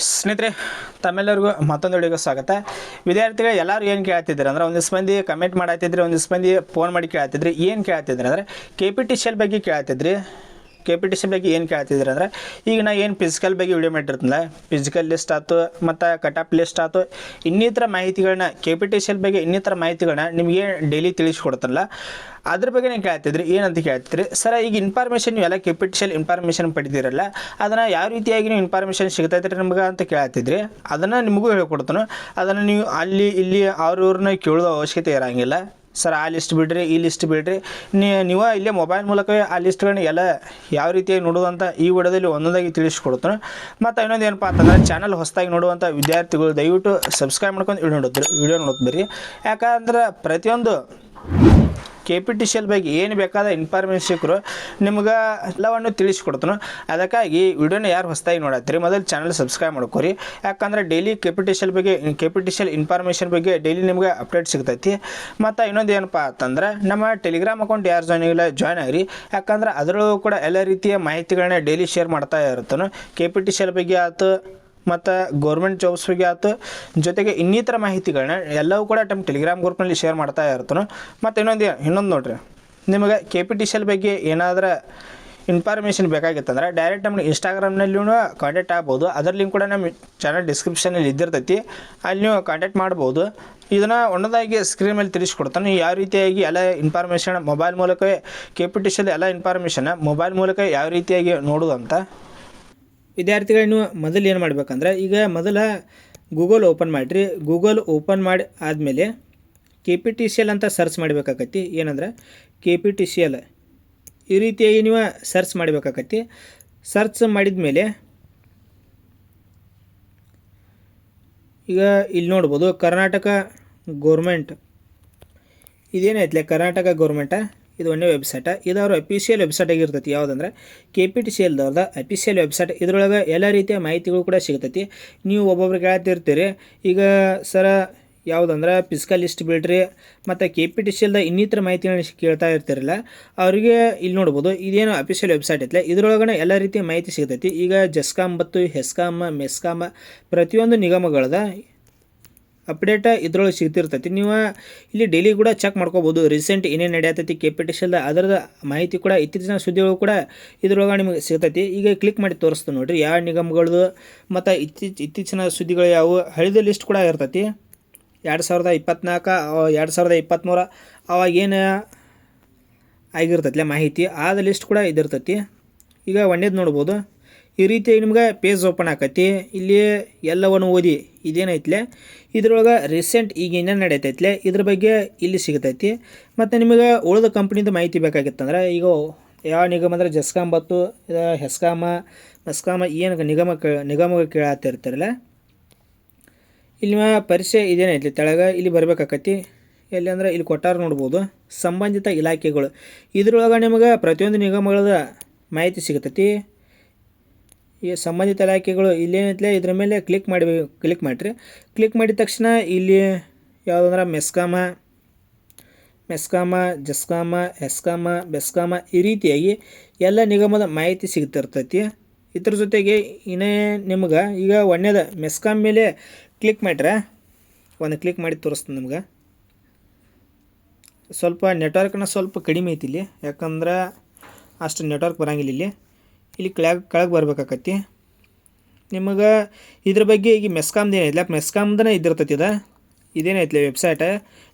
ಸ್ನೇಹಿತರೆ, ತಮ್ಮೆಲ್ಲರಿಗೂ ಮತ್ತೊಂದು ವಿಡಿಯೋಗೆ ಸ್ವಾಗತ. ವಿದ್ಯಾರ್ಥಿಗಳು, ಎಲ್ಲರೂ ಏನು ಕೇಳ್ತಿದ್ರು ಅಂದ್ರೆ ಒಂದಿಷ್ಟು ಮಂದಿ ಕಮೆಂಟ್ ಮಾಡತ್ತಿದ್ರಿ ಒಂದಿಷ್ಟು ಮಂದಿ ಫೋನ್ ಮಾಡಿ ಕೇಳ್ತಿದ್ರಿ. ಏನು ಕೇಳ್ತಿದ್ರಿ ಅಂದ್ರೆ K P T C L ಬಗ್ಗೆ ಕೇಳ್ತಿದ್ರಿ. ಕೆ ಪಿ ಟಿ ಸಿ ಬಗ್ಗೆ ಏನು ಕೇಳ್ತಿದ್ರು ಅಂದ್ರೆ, ಈಗ ನಾ ಏನು ಫಿಸಿಕಲ್ ಬಗ್ಗೆ ವಿಡಿಯೋ ಮಾಡಿರ್ತಲ್ಲ ಫಿಸಿಕಲ್ ಲಿಸ್ಟ್ ಆಯ್ತು, ಮತ್ತು ಕಟಪ್ ಲಿಸ್ಟ್ ಆಯ್ತು, ಇನ್ನಿತರ ಮಾಹಿತಿಗಳನ್ನ ಕೆ ಪಿ ಟಿ ಸಿ ಬಗ್ಗೆ ಇನ್ನಿತರ ಮಾಹಿತಿಗಳನ್ನ ನಿಮಗೆ ಡೈಲಿ ತಿಳಿಸ್ಕೊಡ್ತಾರಲ್ಲ, ಅದ್ರ ಬಗ್ಗೆ ನೀವು ಕೇಳ್ತಿದ್ರಿ, ಏನಂತ ಕೇಳ್ತಿದ್ರಿ? ಸರ, ಈಗ ಇನ್ಫಾರ್ಮೇಷನ್ ನೀವೆಲ್ಲ K P T C information ಪಡೆದಿರಲ್ಲ ಅದನ್ನು ಯಾವ ರೀತಿಯಾಗಿ ನೀವು ಇನ್ಫಾರ್ಮೇಷನ್ ಸಿಗ್ತೈತ್ರಿ ನಿಮ್ಗೆ ಅಂತ ಕೇಳ್ತಿದ್ರಿ, ಅದನ್ನು ನಿಮಗೂ ಹೇಳ್ಕೊಡ್ತಾನೆ, ಅದನ್ನು ನೀವು ಅಲ್ಲಿ, ಇಲ್ಲಿ ಅವ್ರವ್ರನ್ನ ಕೇಳೋದು ಅವಶ್ಯಕತೆ ಇರೋಂಗಿಲ್ಲ. ಸರ್, ಆ ಲಿಸ್ಟ್ ಬಿಡ್ರಿ, ಈ ಲಿಸ್ಟ್ ಬಿಡ್ರಿ. ನೀವು ಇಲ್ಲೇ ಮೊಬೈಲ್ ಮೂಲಕವೇ ಆ ಲಿಸ್ಟ್ಗಳನ್ನ ಎಲ್ಲ ಯಾವ ರೀತಿಯಾಗಿ ನೋಡುವಂಥ ಈ ವಿಡಿಯೋದಲ್ಲಿ ಒಂದೊಂದಾಗಿ ತಿಳಿಸ್ಕೊಡ್ತಾನೆ. ಮತ್ತು ಇನ್ನೊಂದು ಏನಪ್ಪ ಅಂತಂದ್ರೆ ಚಾನಲ್ ಹೊಸದಾಗಿ ನೋಡುವಂಥ ವಿದ್ಯಾರ್ಥಿಗಳು ದಯವಿಟ್ಟು ಸಬ್ಸ್ಕ್ರೈಬ್ ಮಾಡ್ಕೊಂಡು ವಿಡಿಯೋ ನೋಡಿದ್ರಿ ವಿಡಿಯೋ ನೋಡ್ತೀರಿ. ಯಾಕಂದ್ರೆ ಪ್ರತಿಯೊಂದು K P T C L ಬಗ್ಗೆ ಏನು ಬೇಕಾದ ಇನ್ಫಾರ್ಮೇಷನ್ ಸಿಕ್ಕರು ನಿಮ್ಗೆ ಎಲ್ಲವನ್ನು ತಿಳಿಸ್ಕೊಡ್ತಾನೆ. ಅದಕ್ಕಾಗಿ ವಿಡಿಯೋನ ಯಾರು ಹೊಸದಾಗಿ ನೋಡತ್ತೀರಿ, ಮೊದಲು ಚಾನಲ್ ಸಬ್ಸ್ಕ್ರೈಬ್ ಮಾಡ್ಕೊರಿ. ಯಾಕಂದ್ರೆ daily K P T C ಬಗ್ಗೆ K P T C L information ಬಗ್ಗೆ ಡೈಲಿ ನಿಮಗೆ ಅಪ್ಡೇಟ್ ಸಿಗ್ತೈತಿ. ಮತ್ತು ಇನ್ನೊಂದು ಏನಪ್ಪ ಅಂತಂದ್ರೆ, ನಮ್ಮ ಟೆಲಿಗ್ರಾಮ್ ಅಕೌಂಟ್ ಯಾರು ಜಾಯ್ನ್ ಆಗಿಲ್ಲ ಜಾಯ್ನ್ ಆಗಿರಿ. ಯಾಕಂದ್ರೆ ಅದರಲ್ಲೂ ಕೂಡ ಎಲ್ಲ ರೀತಿಯ ಮಾಹಿತಿಗಳನ್ನ ಡೈಲಿ ಶೇರ್ ಮಾಡ್ತಾ ಇರ್ತಾನೆ. K P T C L ಬಗ್ಗೆ ಆಯ್ತು ಮತ್ತು ಗೌರ್ಮೆಂಟ್ ಜಾಬ್ಸ್ ಬಗ್ಗೆ ಆಯ್ತು ಜೊತೆಗೆ ಇನ್ನಿತರ ಮಾಹಿತಿಗಳನ್ನ ಎಲ್ಲವೂ ಕೂಡ ನಮ್ಮ ಟೆಲಿಗ್ರಾಮ್ ಗ್ರೂಪ್ನಲ್ಲಿ ಶೇರ್ ಮಾಡ್ತಾ ಇರ್ತಾನೆ. ಮತ್ತು ಇನ್ನೊಂದು ಇನ್ನೊಂದು ನೋಡ್ರಿ. ನಿಮಗೆ K P T C L ಬಗ್ಗೆ ಏನಾದರೂ ಇನ್ಫಾರ್ಮೇಷನ್ ಬೇಕಾಗಿತ್ತಂದ್ರೆ ಡೈರೆಕ್ಟ್ ನಮ್ಗೆ ಇನ್ಸ್ಟಾಗ್ರಾಮ್ನಲ್ಲಿಯೂ ಕಾಂಟ್ಯಾಕ್ಟ್ ಆಗ್ಬೋದು. ಅದರ ಲಿಂಕ್ ಕೂಡ ನಮ್ಮ ಚಾನಲ್ ಡಿಸ್ಕ್ರಿಪ್ಷನಲ್ಲಿ ಇದ್ದಿರ್ತೈತಿ. ಅಲ್ಲಿ ನೀವು ಕಾಂಟ್ಯಾಕ್ಟ್ ಮಾಡ್ಬೋದು. ಇದನ್ನು ಒಂದೊಂದಾಗಿ ಸ್ಕ್ರೀನ್ ಮೇಲೆ ತಿಳಿಸ್ಕೊಡ್ತಾನೆ. ಯಾವ ರೀತಿಯಾಗಿ ಎಲ್ಲ ಇನ್ಫಾರ್ಮೇಷನ್ ಮೊಬೈಲ್ ಮೂಲಕವೇ K P T C L ಎಲ್ಲ ಇನ್ಫಾರ್ಮೇಷನ್ ಮೊಬೈಲ್ ಮೂಲಕ ಯಾವ ರೀತಿಯಾಗಿ ನೋಡೋದಂತ ವಿದ್ಯಾರ್ಥಿಗಳು ನೀವು ಮೊದಲು ಏನು ಮಾಡ್ಬೇಕಂದ್ರೆ, ಈಗ ಮೊದಲು ಗೂಗಲ್ ಓಪನ್ ಮಾಡಿರಿ. ಗೂಗಲ್ ಓಪನ್ ಮಾಡಿ ಆದಮೇಲೆ K P T C L ಅಂತ ಸರ್ಚ್ ಮಾಡಬೇಕಾಕತಿ ಏನಂದ್ರೆ K P T C L ಈ ರೀತಿಯಾಗಿ ನೀವು ಸರ್ಚ್ ಮಾಡಬೇಕಾಕತಿ ಸರ್ಚ್ ಮಾಡಿದ ಮೇಲೆ ಈಗ ಇಲ್ಲಿ ನೋಡ್ಬೋದು, ಕರ್ನಾಟಕ ಗೋರ್ಮೆಂಟ್ ಇದೇನೈತ್ಲೆ ಕರ್ನಾಟಕ ಗೌರ್ಮೆಂಟ ಇದು ಒಂದೇ ವೆಬ್ಸೈಟ ಇದು ಅವ್ರ ಅಫಿಷಿಯಲ್ ವೆಬ್ಸೈಟ್ ಆಗಿರ್ತೈತಿ. ಯಾವುದಂದ್ರೆ ಕೆ ಪಿ ಟಿ ಸಿ ಎಲ್ದವ್ರದ ಅಫಿಷಿಯಲ್ ವೆಬ್ಸೈಟ್ ಇದ್ರೊಳಗೆ ಎಲ್ಲ ರೀತಿಯ ಮಾಹಿತಿಗಳು ಕೂಡ ಸಿಗ್ತೈತಿ. ನೀವು ಒಬ್ಬೊಬ್ರಿಗೆ ಹೇಳ್ತಿರ್ತೀರಿ ಈಗ ಸರ ಯಾವುದಂದ್ರೆ ಫಿಸಿಕಲ್ ಲಿಸ್ಟ್ ಬಿಡ್ರಿ. ಮತ್ತು ಕೆ ಪಿ ಟಿ ಸಿ ಎಲ್ದ ಇನ್ನಿತರ ಮಾಹಿತಿಗಳನ್ನ ಕೇಳ್ತಾ ಇರ್ತಿರಲ್ಲ, ಅವರಿಗೆ ಇಲ್ಲಿ ನೋಡ್ಬೋದು. ಇದೇನು ಅಫಿಷಿಯಲ್ ವೆಬ್ಸೈಟ್ ಐತಲ್ಲ ಇದ್ರೊಳಗಡೆ ಎಲ್ಲ ರೀತಿಯ ಮಾಹಿತಿ ಸಿಗ್ತೈತಿ. ಈಗ ಜಸ್ಕಾಮ್ ಮತ್ತು ಹೆಸ್ಕಾಮ್ ಮೆಸ್ಕಾಮ್ ಪ್ರತಿಯೊಂದು ನಿಗಮಗಳದ ಅಪ್ಡೇಟ ಇದ್ರೊಳಗೆ ಸಿಗ್ತಿರ್ತೈತಿ. ನೀವು ಇಲ್ಲಿ ಡೈಲಿ ಕೂಡ ಚೆಕ್ ಮಾಡ್ಕೋಬೋದು. ರೀಸೆಂಟ್ ಏನೇನು ನಡೆಯತೈತಿ ಕೆ ಪಿ ಟಿ ಸಿ ಅದರದ ಮಾಹಿತಿ ಕೂಡ ಇತ್ತೀಚಿನ ಸುದ್ದಿಗಳು ಕೂಡ ಇದ್ರೊಳಗೆ ನಿಮಗೆ ಸಿಗ್ತೈತಿ. ಈಗ ಕ್ಲಿಕ್ ಮಾಡಿ ತೋರಿಸ್ತು ನೋಡಿರಿ. ಯಾವ ನಿಗಮಗಳದು, ಮತ್ತು ಇತ್ತೀಚ, ಇತ್ತೀಚಿನ ಸುದ್ದಿಗಳು ಯಾವುವು ಹಳಿದ ಲಿಸ್ಟ್ ಕೂಡ ಇರ್ತೈತಿ. ಎರಡು ಸಾವಿರದ ಇಪ್ಪತ್ನಾಲ್ಕು ಎರಡು ಸಾವಿರದ ಇಪ್ಪತ್ತ್ಮೂರ ಅವಾಗ ಏನು ಆಗಿರ್ತೈತಿಲ್ಲ ಮಾಹಿತಿ? ಆದ ಲಿಸ್ಟ್ ಕೂಡ ಇದಿರ್ತೈತಿ. ಈಗ ಒಂದೇದು ನೋಡ್ಬೋದು. ಈ ರೀತಿ ನಿಮ್ಗೆ ಪೇಜ್ ಓಪನ್ ಆಕತಿ. ಇಲ್ಲಿ ಎಲ್ಲವನ್ನು ಓದಿ. ಇದೇನೈತ್ಲೆ? ಇದ್ರೊಳಗೆ ರೀಸೆಂಟ್ ಈಗ ಏನೇನು ಇದ್ರ ಬಗ್ಗೆ ಇಲ್ಲಿ ಸಿಗತೈತಿ. ಮತ್ತು ನಿಮಗೆ ಉಳಿದ ಕಂಪ್ನಿದು ಮಾಹಿತಿ ಬೇಕಾಗಿತ್ತಂದ್ರೆ ಈಗ ಯಾವ ನಿಗಮ ಅಂದರೆ ಜಸ್ಕಾಮ್ ಬತ್ತು ಹೆಸ್ಕಾಮ, ಮಸ್ಕಾಮ ಏನು ನಿಗಮ ಕ ನಿಗಮ ಕೇಳತ್ತಿರ್ತಾರಲ್ಲ ಇಲ್ಲಿ ಪರಿಚಯ ಇದೇನೈತಿ ತೆಳಗೆ ಇಲ್ಲಿ ಬರಬೇಕಾಕತಿ. ಎಲ್ಲಿ ಅಂದರೆ ಇಲ್ಲಿ ಕೊಟ್ಟಾರ ನೋಡ್ಬೋದು. ಸಂಬಂಧಿತ ಇಲಾಖೆಗಳು. ಇದ್ರೊಳಗೆ ನಿಮಗೆ ಪ್ರತಿಯೊಂದು ನಿಗಮಗಳದ ಮಾಹಿತಿ ಸಿಗ್ತೈತಿ. ಈ ಸಂಬಂಧಿತ ಇಲಾಖೆಗಳು ಇಲ್ಲೇನೈತ್ಲೆ ಇದ್ರ ಮೇಲೆ ಕ್ಲಿಕ್ ಮಾಡಿ ಕ್ಲಿಕ್ ಮಾಡಿರಿ. ಕ್ಲಿಕ್ ಮಾಡಿದ ತಕ್ಷಣ ಇಲ್ಲಿ ಯಾವುದಂದ್ರೆ ಮೆಸ್ಕಾಮ ಮೆಸ್ಕಾಮ, ಜಸ್ಕಾಮ ಎಸ್ಕಾಮ ಬೆಸ್ಕಾಮ ಈ ರೀತಿಯಾಗಿ ಎಲ್ಲ ನಿಗಮದ ಮಾಹಿತಿ ಸಿಗ್ತಿರ್ತೈತಿ. ಇದ್ರ ಜೊತೆಗೆ ಇನ್ನೇ ನಿಮ್ಗೆ ಈಗ ಒಂದೇದ ಮೆಸ್ಕಾಮ್ ಮೇಲೆ ಕ್ಲಿಕ್ ಮಾಡ್ರೆ. ಒಂದು ಕ್ಲಿಕ್ ಮಾಡಿ ತೋರಿಸ್ತೀನಿ ನಿಮ್ಗೆ. ಸ್ವಲ್ಪ ನೆಟ್ವರ್ಕ್ನ ಸ್ವಲ್ಪ ಕಡಿಮೆ ಐತಿ ಇಲ್ಲಿ. ಯಾಕಂದ್ರೆ ಅಷ್ಟು ನೆಟ್ವರ್ಕ್ ಬರಂಗಿಲ್ಲ ಇಲ್ಲಿ. ಇಲ್ಲಿ ಕೆಳಗೆ ಕೆಳಗೆ ಬರ್ಬೇಕಾಕತಿ ನಿಮಗೆ ಇದ್ರ ಬಗ್ಗೆ ಈಗ ಮೆಸ್ಕಾಮ್ದು ಏನೈತಿಲ್ಲ ಮೆಸ್ಕಾಮ್ದನೇ ಇದ್ದಿರ್ತೈತಿ ಇದು ಇದೇನೈತಿಲ್ಲ ವೆಬ್ಸೈಟ್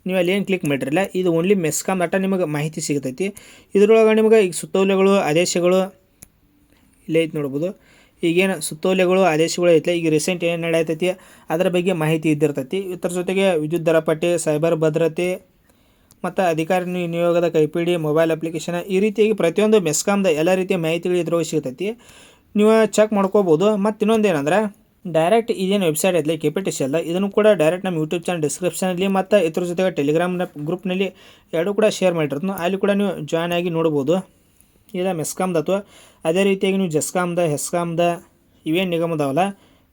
ನೀವು ಅಲ್ಲಿ ಏನು ಕ್ಲಿಕ್ ಮಾಡಿರಲ್ಲ, ಇದು ಓನ್ಲಿ ಮೆಸ್ಕಾಮ್ ಅಟ್ಟ ನಿಮಗೆ ಮಾಹಿತಿ ಸಿಗ್ತೈತಿ. ಇದ್ರೊಳಗೆ ನಿಮಗೆ ಈಗ ಸುತ್ತೋಲೆಗಳು, ಆದೇಶಗಳು ಇಲ್ಲೇ ಐತಿ ನೋಡ್ಬೋದು. ಈಗೇನು ಸುತ್ತೋಲೆಗಳು, ಆದೇಶಗಳು ಐತೆ ಈಗ ರೀಸೆಂಟ್ ಏನು ನಡೆಯತೈತಿ, ಅದರ ಬಗ್ಗೆ ಮಾಹಿತಿ ಇದ್ದಿರ್ತೈತಿ. ಇದ್ರ ಜೊತೆಗೆ ವಿದ್ಯುತ್ ದರ ಪಟ್ಟಿ ಸೈಬರ್ ಭದ್ರತೆ ಮತ್ತು ಅಧಿಕಾರಿ ನಿಯೋಗದ ಕೈಪಿಡಿ ಮೊಬೈಲ್ ಅಪ್ಲಿಕೇಶನ್ ಈ ರೀತಿಯಾಗಿ ಪ್ರತಿಯೊಂದು ಮೆಸ್ಕಾಮ್ದ ಎಲ್ಲ ರೀತಿಯ ಮಾಹಿತಿಗಳು ಇದ್ರೊಳಗೆ ಸಿಗ್ತೈತಿ. ನೀವು ಚೆಕ್ ಮಾಡ್ಕೋಬೋದು. ಮತ್ತು ಇನ್ನೊಂದು ಏನಂದ್ರೆ ಡೈರೆಕ್ಟ್ ಇದೇನು ವೆಬ್ಸೈಟ್ ಐತಿ ಕೆ ಪಿ ಟಿ ಸಿ ಅಲ್ಲ, ಇದನ್ನು ಕೂಡ ಡೈರೆಕ್ಟ್ ನಮ್ಮ ಯೂಟ್ಯೂಬ್ ಚಾನಲ್ ಡಿಸ್ಕ್ರಿಪ್ಷನಲ್ಲಿ ಮತ್ತು ಇದ್ರ ಜೊತೆಗೆ ಟೆಲಿಗ್ರಾಮ್ ಗ್ರೂಪ್ನಲ್ಲಿ ಎರಡೂ ಕೂಡ ಶೇರ್ ಮಾಡಿರ್ತು ಅಲ್ಲಿ ಕೂಡ ನೀವು ಜಾಯ್ನ್ ಆಗಿ ನೋಡ್ಬೋದು. ಇಲ್ಲ ಮೆಸ್ಕಾಮ್ದ ಅಥವಾ ಅದೇ ರೀತಿಯಾಗಿ ನೀವು ಜಸ್ಕಾಮ್ದ ಹೆಸ್ಕಾಮ್ದ ಇವೇನು ನಿಗಮದವಲ್ಲ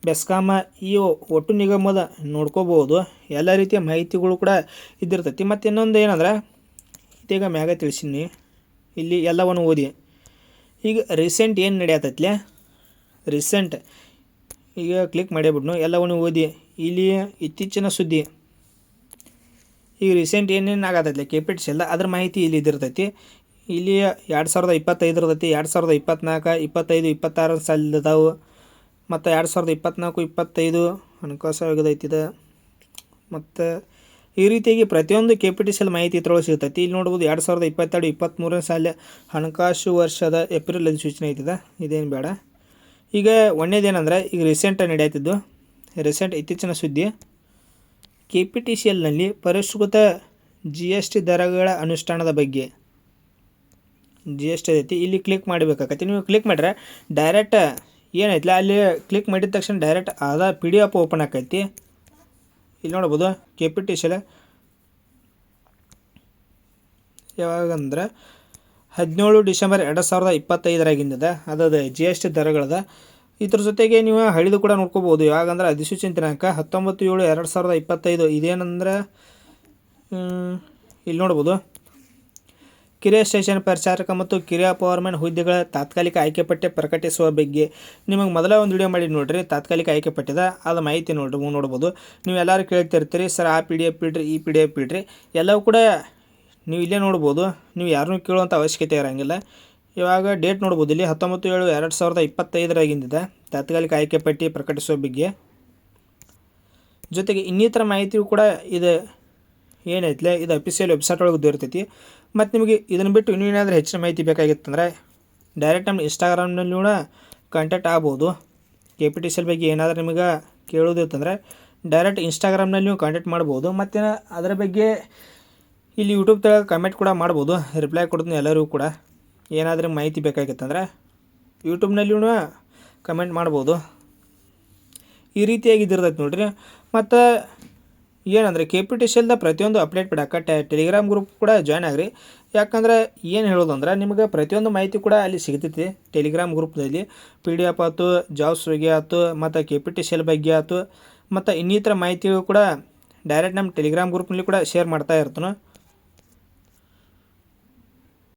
ಬೆಸ್ಕಾಮ ಈ ಒಟ್ಟು ನಿಗಮದ ನೋಡ್ಕೋಬೋದು. ಎಲ್ಲ ರೀತಿಯ ಮಾಹಿತಿಗಳು ಕೂಡ ಇದ್ದಿರ್ತೈತಿ. ಮತ್ತು ಇನ್ನೊಂದು ಏನಂದ್ರೆ, ಇದೀಗ ಮ್ಯಾಗ ತಿಳಿಸೀನಿ. ಇಲ್ಲಿ ಎಲ್ಲವನ್ನು ಓದಿ. ಈಗ ರೀಸೆಂಟ್ ಏನು ನಡೆಯತ್ತೈತ್ಲೆ ರೀಸೆಂಟ್ ಈಗ ಕ್ಲಿಕ್ ಮಾಡಿಬಿಟ್ನು ಎಲ್ಲವನ್ನು ಓದಿ. ಇಲ್ಲಿ ಇತ್ತೀಚಿನ ಸುದ್ದಿ. ಈಗ ರೀಸೆಂಟ್ ಏನೇನು ಆಗತೈತಿ ಕೆ ಪಿ ಟಿ ಎಲ್ಲ ಅದ್ರ ಮಾಹಿತಿ ಇಲ್ಲಿ ಇದ್ದಿರ್ತೈತಿ. ಇಲ್ಲಿ ಎರಡು ಸಾವಿರದ ಇಪ್ಪತ್ತೈದು ಇರ್ತೈತಿ ಎರಡು ಸಾವಿರದ ಇಪ್ಪತ್ನಾಲ್ಕು, ಇಪ್ಪತ್ತೈದು ಇಪ್ಪತ್ತಾರು ಸಾಲದವು ಮತ್ತು ಎರಡು ಸಾವಿರದ ಇಪ್ಪತ್ನಾಲ್ಕು, ಇಪ್ಪತ್ತೈದು ಹಣಕಾಸು ಆಯೋಗದ ಇದು ಮತ್ತು ಈ ರೀತಿಯಾಗಿ ಪ್ರತಿಯೊಂದು ಕೆ ಪಿ ಟಿ ಸಿ ಮಾಹಿತಿ ಇದ್ರೊಳಗೆ ಸಿಗ್ತೈತಿ. ಇಲ್ಲಿ ನೋಡ್ಬೋದು ಎರಡು ಸಾವಿರದ ಇಪ್ಪತ್ತೆರಡು ಇಪ್ಪತ್ತ್ಮೂರನೇ ಸಾಲ ಹಣಕಾಸು ವರ್ಷದ ಏಪ್ರಿಲ್ ಅಧಿಸೂಚನೆ ಐತಿದೆ. ಇದೇನು ಬೇಡ. ಈಗ ಒಂದೇದೇನಂದ್ರೆ, ಈಗ ರೀಸೆಂಟ್ ನಡೆಯುತ್ತಿದ್ದು ರೀಸೆಂಟ್ ಇತ್ತೀಚಿನ ಸುದ್ದಿ ಕೆ ಪಿ ಟಿ ಸಿ ಎಲ್ನಲ್ಲಿ ಪರಿಷ್ಕೃತ ಜಿ ಎಸ್ ಟಿ ದರಗಳ ಅನುಷ್ಠಾನದ ಬಗ್ಗೆ. ಜಿ ಎಸ್ ಟಿ ಐತಿ. ಇಲ್ಲಿ ಕ್ಲಿಕ್ ಮಾಡಬೇಕಾಗತ್ತೆ. ನೀವು ಕ್ಲಿಕ್ ಮಾಡಿದ್ರೆ ಡೈರೆಕ್ಟ್ ಏನೈತಿಲ್ಲ ಅಲ್ಲಿ ಕ್ಲಿಕ್ ಮಾಡಿದ ತಕ್ಷಣ ಡೈರೆಕ್ಟ್ ಆದ ಪಿ ಡಿ ಎಫ್ ಓಪನ್ ಆಕೈತಿ. ಇಲ್ಲಿ ನೋಡ್ಬೋದು K P T C L ಯಾವಾಗಂದ್ರೆ ಹದಿನೇಳು ಡಿಸೆಂಬರ್ ಎರಡು ಸಾವಿರದ ಇಪ್ಪತ್ತೈದರಾಗಿಂದದ, ಅದದ ಜಿ ಎಸ್ ಟಿ ದರಗಳದ. ಇದ್ರ ಜೊತೆಗೆ ನೀವು ಹಳಿದು ಕೂಡ ನೋಡ್ಕೋಬೋದು. ಯಾವಾಗಂದ್ರೆ ಅಧಿಸೂಚನೆ ದಿನಾಂಕ ಹತ್ತೊಂಬತ್ತು ಏಳು ಎರಡು ಸಾವಿರದ ಇಪ್ಪತ್ತೈದು. ಇದೇನಂದ್ರೆ ಇಲ್ಲಿ ನೋಡ್ಬೋದು. ಕಿರಿಯ ಸ್ಟೇಷನ್ ಪ್ರಚಾರಕ ಮತ್ತು ಕಿರಿಯ ಪವರ್ಮ್ಯಾನ್ ಹುದ್ದೆಗಳ ತಾತ್ಕಾಲಿಕ ಆಯ್ಕೆ ಪಟ್ಟಿ ಪ್ರಕಟಿಸುವ ಬಗ್ಗೆ ನಿಮಗೆ ಮೊದಲ ಒಂದು ವಿಡಿಯೋ ಮಾಡಿ ನೋಡ್ರಿ. ತಾತ್ಕಾಲಿಕ ಆಯ್ಕೆ ಪಟ್ಟಿದ ಅದು ಮಾಹಿತಿ ನೋಡ್ರಿ ನೋಡ್ಬೋದು. ನೀವು ಎಲ್ಲರೂ ಕೇಳ್ತಿರ್ತೀರಿ, ಸರ್, ಆ ಪಿ ಡಿ ಎಫ್ ಬಿಡ್ರಿ, ಈ ಪಿ ಡಿ ಎಫ್ ಬಿಡ್ರಿ. ಎಲ್ಲವೂ ಕೂಡ ನೀವು ಇಲ್ಲೇ ನೋಡ್ಬೋದು. ನೀವು ಯಾರನ್ನೂ ಕೇಳುವಂಥ ಅವಶ್ಯಕತೆ ಇರೋಂಗಿಲ್ಲ. ಇವಾಗ ಡೇಟ್ ನೋಡ್ಬೋದು. ಇಲ್ಲಿ ಹತ್ತೊಂಬತ್ತು ಏಳು ಎರಡು ಸಾವಿರದ ಇಪ್ಪತ್ತೈದರಾಗಿಂದಿದೆ. ತಾತ್ಕಾಲಿಕ ಆಯ್ಕೆ ಪಟ್ಟಿ ಪ್ರಕಟಿಸುವ ಬಗ್ಗೆ. ಜೊತೆಗೆ ಇನ್ನಿತರ ಮಾಹಿತಿಯು ಕೂಡ ಇದು. ಏನೈತಿಲ್ಲ ಇದು ಅಫಿಷಿಯಲ್ ವೆಬ್ಸೈಟ್ ಒಳಗೆ ದೊರೆತೈತಿ. ಮತ್ತು ನಿಮಗೆ ಇದನ್ನು ಬಿಟ್ಟು ಇನ್ನೂ ಏನಾದರೂ ಹೆಚ್ಚಿನ ಮಾಹಿತಿ ಬೇಕಾಗಿತ್ತಂದ್ರೆ ಡೈರೆಕ್ಟ್ ನಮ್ಮ ಇನ್ಸ್ಟಾಗ್ರಾಮ್ನಲ್ಲಿ ಕೂಡ ಕಾಂಟ್ಯಾಕ್ಟ್ ಆಗ್ಬೋದು. ಕೆ ಪಿ ಟಿ ಸಿ ಬಗ್ಗೆ ಏನಾದರೂ ನಿಮಗೆ ಕೇಳೋದಿತ್ತಂದರೆ ಡೈರೆಕ್ಟ್ ಇನ್ಸ್ಟಾಗ್ರಾಮ್ನಲ್ಲಿ ನೀವು ಕಾಂಟ್ಯಾಕ್ಟ್ ಮಾಡ್ಬೋದು. ಮತ್ತು ಅದರ ಬಗ್ಗೆ ಇಲ್ಲಿ ಯೂಟ್ಯೂಬ್ ತಗ ಕಮೆಂಟ್ ಕೂಡ ಮಾಡ್ಬೋದು. ರಿಪ್ಲೈ ಕೊಡ್ತೀನಿ ಎಲ್ಲರಿಗೂ ಕೂಡ. ಏನಾದರೂ ಮಾಹಿತಿ ಬೇಕಾಗಿತ್ತಂದ್ರೆ ಯೂಟ್ಯೂಬ್ನಲ್ಲಿಯೂ ಕಮೆಂಟ್ ಮಾಡ್ಬೋದು. ಈ ರೀತಿಯಾಗಿ ಇದಿರ್ತೈತೆ ನೋಡ್ರಿ. ಮತ್ತು ಏನಂದರೆ ಕೆ ಪಿ ಟಿ ಸಿ ಪ್ರತಿಯೊಂದು ಅಪ್ಡೇಟ್ ಬಿಡಕ್ಕೆ ಟೆಲಿಗ್ರಾಮ್ ಗ್ರೂಪ್ ಕೂಡ ಜಾಯ್ನ್ ಆಗ್ರಿ. ಯಾಕಂದ್ರೆ ಏನು ಹೇಳೋದಂದ್ರೆ ನಿಮಗೆ ಪ್ರತಿಯೊಂದು ಮಾಹಿತಿ ಕೂಡ ಅಲ್ಲಿ ಸಿಗ್ತೈತಿ. ಟೆಲಿಗ್ರಾಮ್ ಗ್ರೂಪ್ನಲ್ಲಿ ಪಿ ಡಿ ಎಫ್ ಆಯ್ತು ಜಾಬ್ಸ್ ಬಗ್ಗೆ ಆಯ್ತು, ಮತ್ತು K P T C L ಬಗ್ಗೆ ಆಯ್ತು, ಮತ್ತು ಇನ್ನಿತರ ಮಾಹಿತಿಗಳು ಕೂಡ ಡೈರೆಕ್ಟ್ ನಮ್ಮ ಟೆಲಿಗ್ರಾಮ್ ಗ್ರೂಪ್ನಲ್ಲಿ ಕೂಡ ಶೇರ್ ಮಾಡ್ತಾ ಇರ್ತಾನೆ.